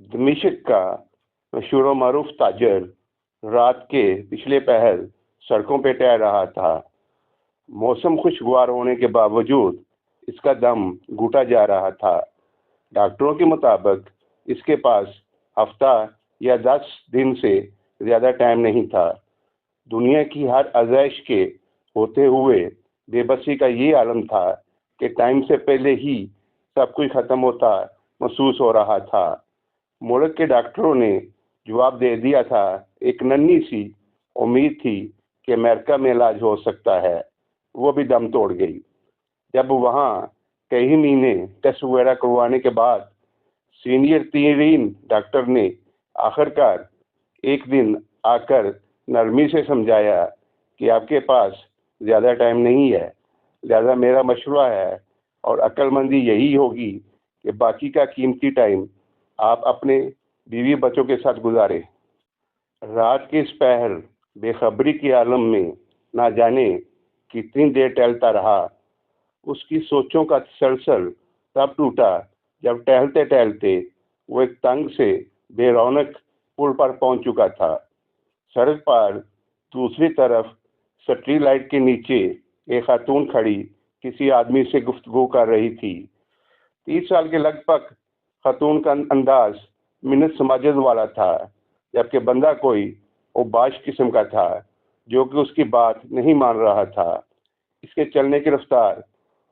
دمشق کا مشہور و معروف تاجر رات کے پچھلے پہر سڑکوں پہ ٹہر رہا تھا۔ موسم خوشگوار ہونے کے باوجود اس کا دم گھٹا جا رہا تھا۔ ڈاکٹروں کے مطابق اس کے پاس ہفتہ یا دس دن سے زیادہ ٹائم نہیں تھا۔ دنیا کی ہر ازائش کے ہوتے ہوئے بے بسی کا یہ عالم تھا کہ ٹائم سے پہلے ہی سب کچھ ختم ہوتا محسوس ہو رہا تھا۔ ملک کے ڈاکٹروں نے جواب دے دیا تھا ایک ننی سی امید تھی کہ امریکہ میں علاج ہو سکتا ہے وہ بھی دم توڑ گئی جب وہاں کئی مہینے ٹیسٹ وغیرہ کروانے کے بعد سینئر تیرین ڈاکٹر نے آخر کار ایک دن آ کر نرمی سے سمجھایا کہ آپ کے پاس زیادہ ٹائم نہیں ہے لہذا میرا مشورہ ہے اور عقل مندی یہی ہوگی کہ باقی کا قیمتی ٹائم آپ اپنے بیوی بچوں کے ساتھ گزارے۔ رات کے اس پہر بے خبری کے عالم میں نہ جانے کتنی دیر ٹہلتا رہا۔ اس کی سوچوں کا تسلسل تب ٹوٹا جب ٹہلتے ٹہلتے وہ ایک تنگ سے بے رونق پل پر پہنچ چکا تھا۔ سڑک پر دوسری طرف سٹری لائٹ کے نیچے ایک خاتون کھڑی کسی آدمی سے گفتگو کر رہی تھی۔ تیس سال کے لگ بھگ خاتون کا انداز منت سماجت والا تھا، جبکہ بندہ کوئی وہ باش قسم کا تھا جو کہ اس کی بات نہیں مان رہا تھا۔ اس کے چلنے کی رفتار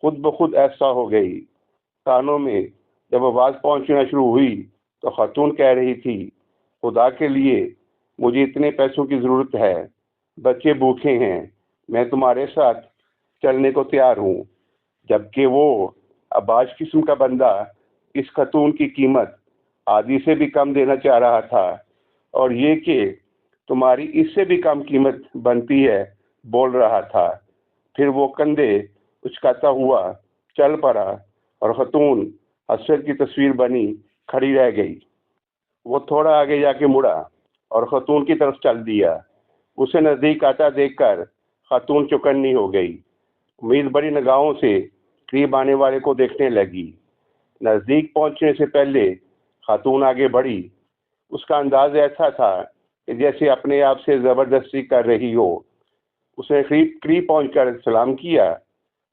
خود بخود ایسا ہو گئی۔ کانوں میں جب آواز پہنچنا شروع ہوئی تو خاتون کہہ رہی تھی، خدا کے لیے مجھے اتنے پیسوں کی ضرورت ہے، بچے بھوکے ہیں، میں تمہارے ساتھ چلنے کو تیار ہوں۔ جبکہ وہ اباج قسم کا بندہ اس خاتون کی قیمت آدھی سے بھی کم دینا چاہ رہا تھا اور یہ کہ تمہاری اس سے بھی کم قیمت بنتی ہے بول رہا تھا۔ پھر وہ کندھے اچکاتا ہوا چل پڑا اور خاتون اثر کی تصویر بنی کھڑی رہ گئی۔ وہ تھوڑا آگے جا کے مڑا اور خاتون کی طرف چل دیا۔ اسے نزدیک آتا دیکھ کر خاتون چکنی ہو گئی۔ امید بڑی نگاہوں سے قریب آنے والے کو دیکھنے لگی۔ نزدیک پہنچنے سے پہلے خاتون آگے بڑھی۔ اس کا انداز ایسا تھا کہ جیسے اپنے آپ سے زبردستی کر رہی ہو۔ اس نے قریب قریب پہنچ کر سلام کیا۔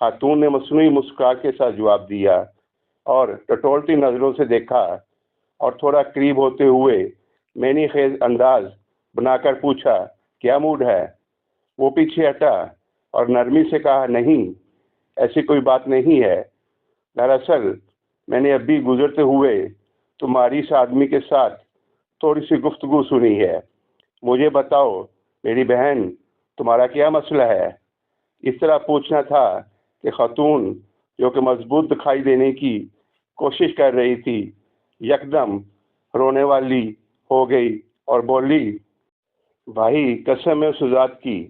خاتون نے مصنوعی مسکراہٹ کے ساتھ جواب دیا اور ٹٹولتی نظروں سے دیکھا اور تھوڑا قریب ہوتے ہوئے میں نے خیز انداز بنا کر پوچھا، کیا موڈ ہے؟ وہ پیچھے ہٹا اور نرمی سے کہا، نہیں، ایسی کوئی بات نہیں ہے۔ دراصل میں نے ابھی گزرتے ہوئے تمہاری اس آدمی کے ساتھ تھوڑی سی گفتگو سنی ہے۔ مجھے بتاؤ، میری بہن، تمہارا کیا مسئلہ ہے؟ اس طرح پوچھنا تھا کہ خاتون جو کہ مضبوط دکھائی دینے کی کوشش کر رہی تھی، یکدم رونے والی ہو گئی اور بولی، بھائی، قسم ہے اس ذات کی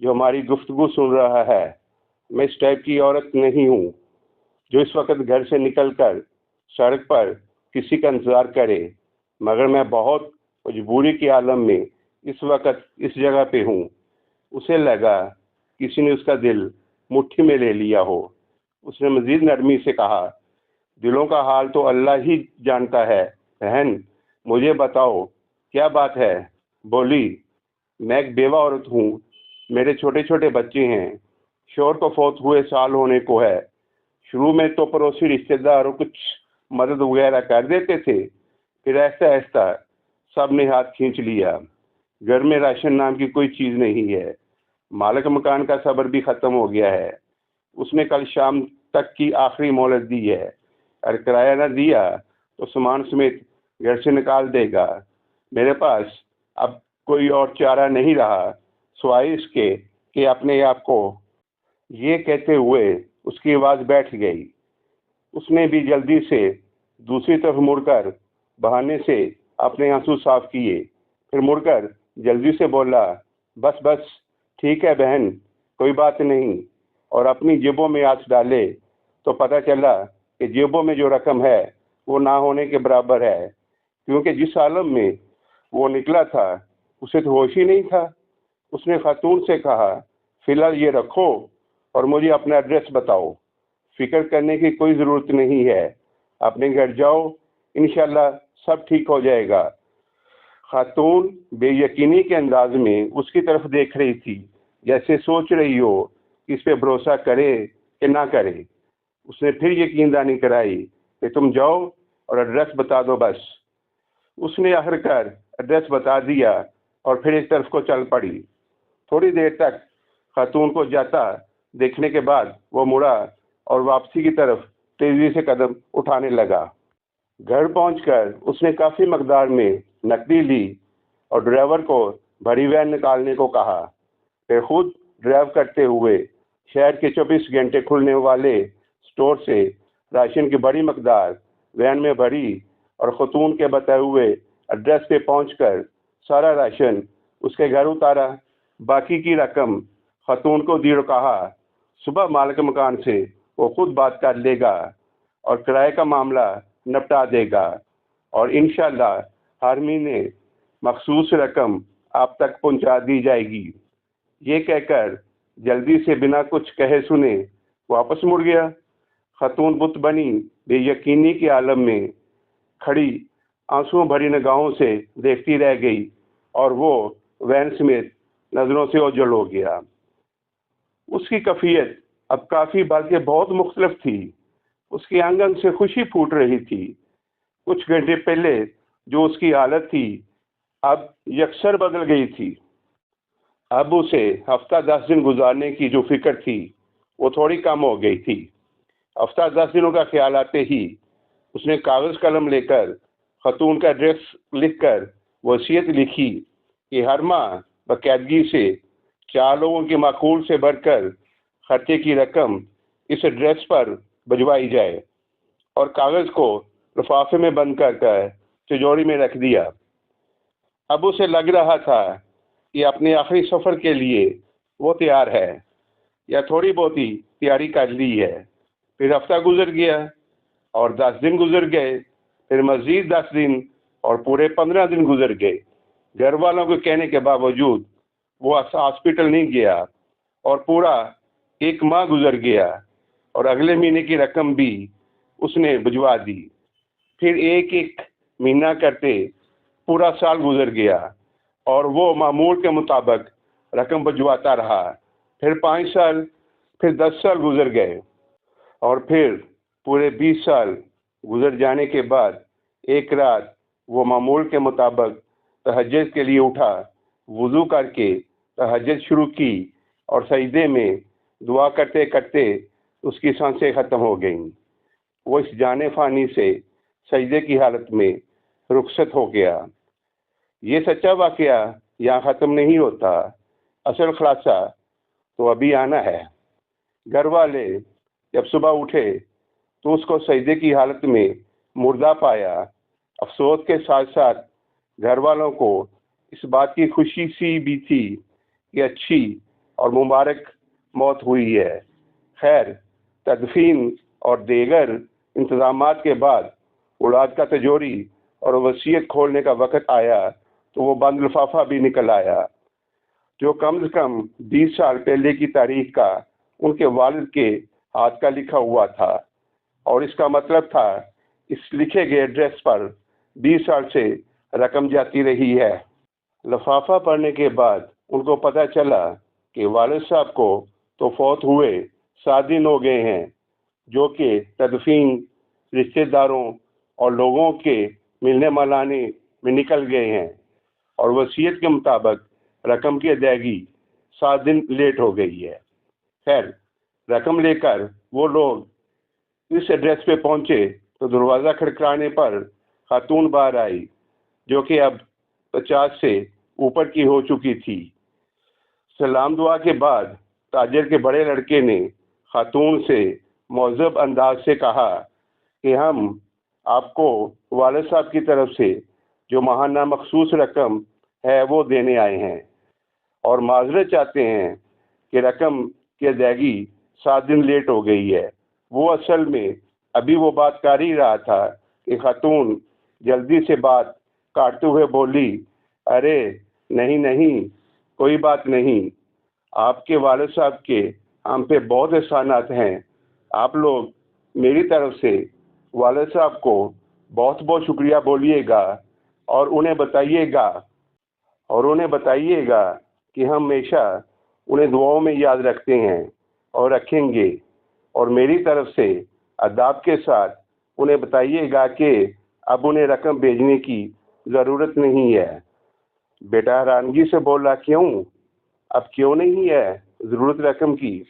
جو ہماری گفتگو سن رہا ہے۔ میں اس ٹائپ کی عورت نہیں ہوں۔ جو اس وقت گھر سے نکل کر سڑک پر کسی کا انتظار کرے، مگر میں بہت مجبوری کے عالم میں اس وقت اس جگہ پہ ہوں۔ اسے لگا کسی نے اس کا دل مٹھی میں لے لیا ہو۔ اس نے مزید نرمی سے کہا، دلوں کا حال تو اللہ ہی جانتا ہے۔ بہن، مجھے بتاؤ، کیا بات ہے؟ بولی، میں ایک بیوہ عورت ہوں۔ میرے چھوٹے چھوٹے بچے ہیں۔ شور کو فوت ہوئے سال ہونے کو ہے۔ شروع میں تو پڑوسی رشتے دار کچھ مدد وغیرہ کر دیتے تھے، پھر ایسا ایسا سب نے ہاتھ کھینچ لیا۔ گھر میں راشن نام کی کوئی چیز نہیں ہے۔ مالک مکان کا صبر بھی ختم ہو گیا ہے۔ اس نے کل شام تک کی آخری مہلت دی ہے۔ اگر کرایہ نہ دیا تو سامان سمیت گھر سے نکال دے گا۔ میرے پاس اب کوئی اور چارہ نہیں رہا، سوائے اس کے کہ اپنے آپ کو یہ کہتے ہوئے اس کی آواز بیٹھ گئی۔ اس نے بھی جلدی سے دوسری طرف مڑ کر بہانے سے اپنے آنسو صاف کیے۔ پھر مڑ کر جلدی سے بولا، بس بس، ٹھیک ہے بہن، کوئی بات نہیں۔ اور اپنی جیبوں میں ہاتھ ڈالے تو پتہ چلا کہ جیبوں میں جو رقم ہے وہ نہ ہونے کے برابر ہے۔ کیونکہ جس عالم میں وہ نکلا تھا، اسے تو ہوش ہی نہیں تھا۔ اس نے خاتون سے کہا، فی الحال یہ رکھو۔ اور مجھے اپنا ایڈریس بتاؤ۔ فکر کرنے کی کوئی ضرورت نہیں ہے۔ اپنے گھر جاؤ۔ انشاءاللہ سب ٹھیک ہو جائے گا۔ خاتون بے یقینی کے انداز میں اس کی طرف دیکھ رہی تھی۔ جیسے سوچ رہی ہو کہ اس پہ بھروسہ کرے کہ نہ کرے۔ اس نے پھر یقین دانی کرائی کہ تم جاؤ اور ایڈریس بتا دو بس۔ اس نے آخر کر ایڈریس بتا دیا اور پھر ایک طرف کو چل پڑی۔ تھوڑی دیر تک خاتون کو جاتا دیکھنے کے بعد وہ مڑا اور واپسی کی طرف تیزی سے قدم اٹھانے لگا۔ گھر پہنچ کر اس نے کافی مقدار میں نقدی لی اور ڈرائیور کو بڑی وین نکالنے کو کہا۔ پھر خود ڈرائیو کرتے ہوئے شہر کے چوبیس گھنٹے کھلنے والے اسٹور سے راشن کی بڑی مقدار وین میں بھری اور خاتون کے بتائے ہوئے ایڈریس پہ پہنچ کر سارا راشن اس کے گھر اتارا۔ باقی کی رقم خاتون کو دی کہا۔ صبح مالک مکان سے وہ خود بات کر لے گا اور کرائے کا معاملہ نپٹا دے گا اور انشاءاللہ ہر مہینے مخصوص رقم آپ تک پہنچا دی جائے گی۔ یہ کہہ کر جلدی سے بنا کچھ کہے سنے واپس مڑ گیا۔ خاتون بت بنی بے یقینی کے عالم میں کھڑی آنسو بھری نگاہوں سے دیکھتی رہ گئی اور وہ وین سمیت نظروں سے اوجل ہو گیا۔ اس کی کفیت اب کافی بلکہ بہت مختلف تھی۔ اس کی آنگن سے خوشی پھوٹ رہی تھی۔ کچھ گھنٹے پہلے جو اس کی حالت تھی، اب یکسر بدل گئی تھی۔ اب اسے ہفتہ دس دن گزارنے کی جو فکر تھی، وہ تھوڑی کم ہو گئی تھی۔ ہفتہ دس دنوں کا خیال آتے ہی اس نے کاغذ قلم لے کر خاتون کا ایڈریس لکھ کر وصیت لکھی کہ ہر ماہ باقاعدگی سے چار لوگوں کے معقول سے بڑھ کر خرچے کی رقم اس ایڈریس پر بھجوائی جائے اور کاغذ کو لفافے میں بند کر کر تجوری میں رکھ دیا۔ اب اسے لگ رہا تھا کہ اپنے آخری سفر کے لیے وہ تیار ہے یا تھوڑی بہت ہی تیاری کر لی ہے۔ پھر ہفتہ گزر گیا اور دس دن گزر گئے۔ پھر مزید دس دن اور پورے پندرہ دن گزر گئے۔ گھر والوں کو کہنے کے باوجود وہ ہاسپٹل نہیں گیا اور پورا ایک ماہ گزر گیا اور اگلے مہینے کی رقم بھی اس نے بھجوا دی۔ پھر ایک ایک مہینہ کرتے پورا سال گزر گیا اور وہ معمول کے مطابق رقم بھجواتا رہا۔ پھر پانچ سال، پھر دس سال گزر گئے اور پھر پورے بیس سال گزر جانے کے بعد ایک رات وہ معمول کے مطابق تہجد کے لیے اٹھا، وضو کر کے تہجد شروع کی اور سجدے میں دعا کرتے کرتے اس کی سانسیں ختم ہو گئیں۔ وہ اس جانے فانی سے سجدے کی حالت میں رخصت ہو گیا۔ یہ سچا واقعہ یہاں ختم نہیں ہوتا۔ اصل خلاصہ تو ابھی آنا ہے۔ گھر والے جب صبح اٹھے تو اس کو سجدے کی حالت میں مردہ پایا۔ افسوس کے ساتھ ساتھ گھر والوں کو اس بات کی خوشی سی بھی تھی۔ کہ اچھی اور مبارک موت ہوئی ہے۔ خیر، تدفین اور دیگر انتظامات کے بعد اولاد کا تجوری اور وصیت کھولنے کا وقت آیا تو وہ بند لفافہ بھی نکل آیا۔ جو کم از کم بیس سال پہلے کی تاریخ کا ان کے والد کے ہاتھ کا لکھا ہوا تھا۔ اور اس کا مطلب تھا، اس لکھے گئے ایڈریس پر بیس سال سے رقم جاتی رہی ہے۔ لفافہ پڑھنے کے بعد ان کو پتہ چلا کہ والد صاحب کو تو فوت ہوئے سات دن ہو گئے ہیں، جو کہ تدفین رشتہ داروں اور لوگوں کے ملنے ملانے میں نکل گئے ہیں اور وصیت کے مطابق رقم کی ادائیگی سات دن لیٹ ہو گئی ہے۔ خیر، رقم لے کر وہ لوگ اس ایڈریس پہ پہنچے تو دروازہ کھڑکانے پر خاتون باہر آئی، جو کہ اب پچاس سے اوپر کی ہو چکی تھی۔ سلام دعا کے بعد تاجر کے بڑے لڑکے نے خاتون سے معذب انداز سے کہا کہ ہم آپ کو والد صاحب کی طرف سے جو ماہانہ مخصوص رقم ہے وہ دینے آئے ہیں اور معذرت چاہتے ہیں کہ رقم کی ادائیگی سات دن لیٹ ہو گئی ہے۔ وہ اصل میں ابھی وہ بات کر ہی رہا تھا کہ خاتون جلدی سے بات کاٹتے ہوئے بولی، ارے، نہیں نہیں کوئی بات نہیں۔ آپ کے والد صاحب کے ہم پہ بہت احسانات ہیں۔ آپ لوگ میری طرف سے والد صاحب کو بہت بہت شکریہ بولیے گا اور انہیں بتائیے گا اور انہیں بتائیے گا کہ ہم ہمیشہ انہیں دعاؤں میں یاد رکھتے ہیں اور رکھیں گے۔ اور میری طرف سے اداب کے ساتھ انہیں بتائیے گا کہ اب انہیں رقم بھیجنے کی ضرورت نہیں ہے۔ بیٹا حیرانگی سے بولا کیوں؟ اب کیوں نہیں ہے؟ ضرورت رقم کی۔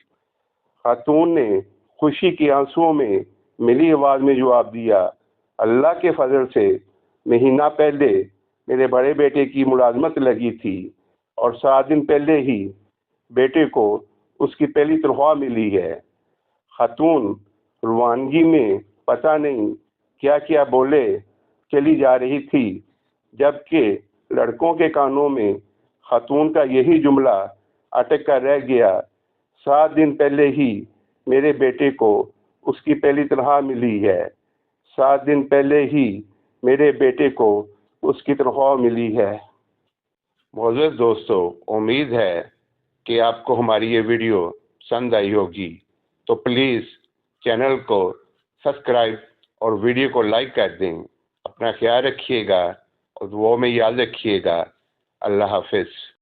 خاتون نے خوشی کے آنسوؤں میں ملی آواز میں جواب دیا، اللہ کے فضل سے مہینہ پہلے میرے بڑے بیٹے کی ملازمت لگی تھی اور سات دن پہلے ہی بیٹے کو اس کی پہلی تنخواہ ملی ہے۔ خاتون روانگی میں پتہ نہیں کیا کیا بولے، چلی جا رہی تھی، جبکہ لڑکوں کے کانوں میں خاتون کا یہی جملہ اٹک کر رہ گیا۔ سات دن پہلے ہی میرے بیٹے کو اس کی پہلی تنخواہ ملی ہے۔ سات دن پہلے ہی میرے بیٹے کو اس کی تنخواہ ملی ہے۔ معزز دوستو، امید ہے کہ آپ کو ہماری یہ ویڈیو پسند آئی ہوگی۔ تو پلیز چینل کو سبسکرائب اور ویڈیو کو لائک کر دیں۔ اپنا خیال رکھیے گا۔ اور دعاؤں میں یاد رکھیے گا اللہ حافظ